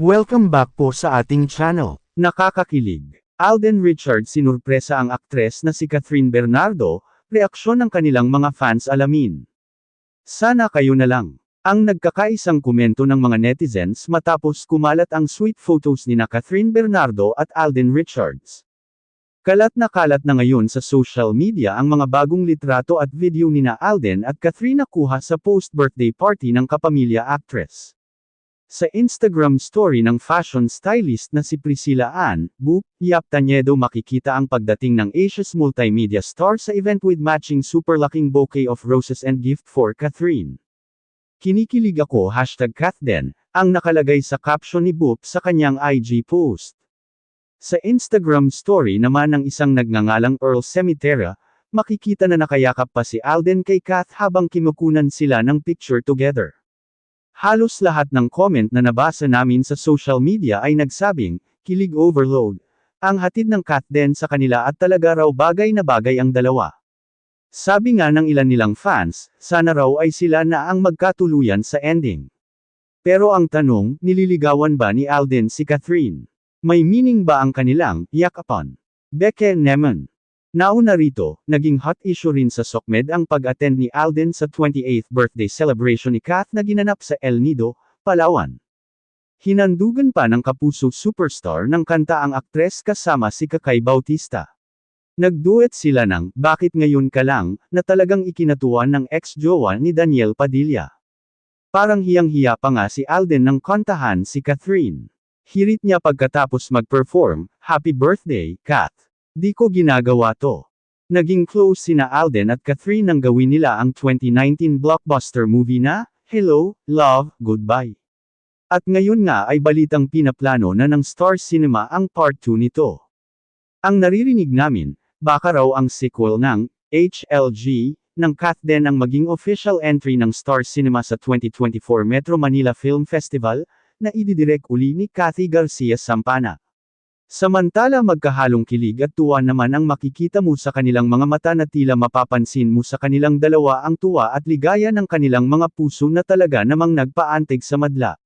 Welcome back po sa ating channel. Nakakakilig. Alden Richards sinurpresa ang aktres na si Catherine Bernardo, reaksyon ng kanilang mga fans alamin. Sana kayo na lang. Ang nagkakaisang komento ng mga netizens matapos kumalat ang sweet photos ni na Catherine Bernardo at Alden Richards. Kalat na kalat na ngayon sa social media ang mga bagong litrato at video ni na Alden at Catherine kuha sa post-birthday party ng kapamilya actress. Sa Instagram story ng fashion stylist na si Priscilla Ann, Boop, Yap Tanyedo makikita ang pagdating ng Asia's multimedia star sa event with matching super laking bouquet of roses and gift for Catherine. Kinikilig ako hashtag Kathden, ang nakalagay sa caption ni Boop sa kanyang IG post. Sa Instagram story naman ng isang nagngangalang Earl Semitera, makikita na nakayakap pa si Alden kay Kath habang kinukunan sila ng picture together. Halos lahat ng comment na nabasa namin sa social media ay nagsabing, kilig overload. Ang hatid ng Kath Den sa kanila at talaga raw bagay na bagay ang dalawa. Sabi nga ng ilan nilang fans, sana raw ay sila na ang magkatuluyan sa ending. Pero ang tanong, nililigawan ba ni Alden si Catherine? May meaning ba ang kanilang yakapan? Beke Neman. Nauna rito, naging hot issue rin sa SOCMED ang pag-attend ni Alden sa 28th birthday celebration ni Kath na ginanap sa El Nido, Palawan. Hinandugan pa ng kapuso superstar ng kanta ang aktres kasama si Kakay Bautista. Nagduet sila ng Bakit Ngayon Ka Lang, na talagang ikinatuwa ng ex-jowa ni Daniel Padilla. Parang hiyang-hiya pa nga si Alden ng kantahan si Catherine. Hirit niya pagkatapos mag-perform, Happy Birthday, Kath. Di ko ginagawa to. Naging close sina Alden at Catherine nang gawin nila ang 2019 blockbuster movie na, Hello, Love, Goodbye. At ngayon nga ay balitang pinaplano na ng Star Cinema ang part 2 nito. Ang naririnig namin, baka raw ang sequel ng HLG ng Kath Den ang maging official entry ng Star Cinema sa 2024 Metro Manila Film Festival, na ididirect uli ni Cathy Garcia Sampana. Samantala magkahalong kilig at tuwa naman ang makikita mo sa kanilang mga mata na tila mapapansin mo sa kanilang dalawa ang tuwa at ligaya ng kanilang mga puso na talaga namang nagpaantig sa madla.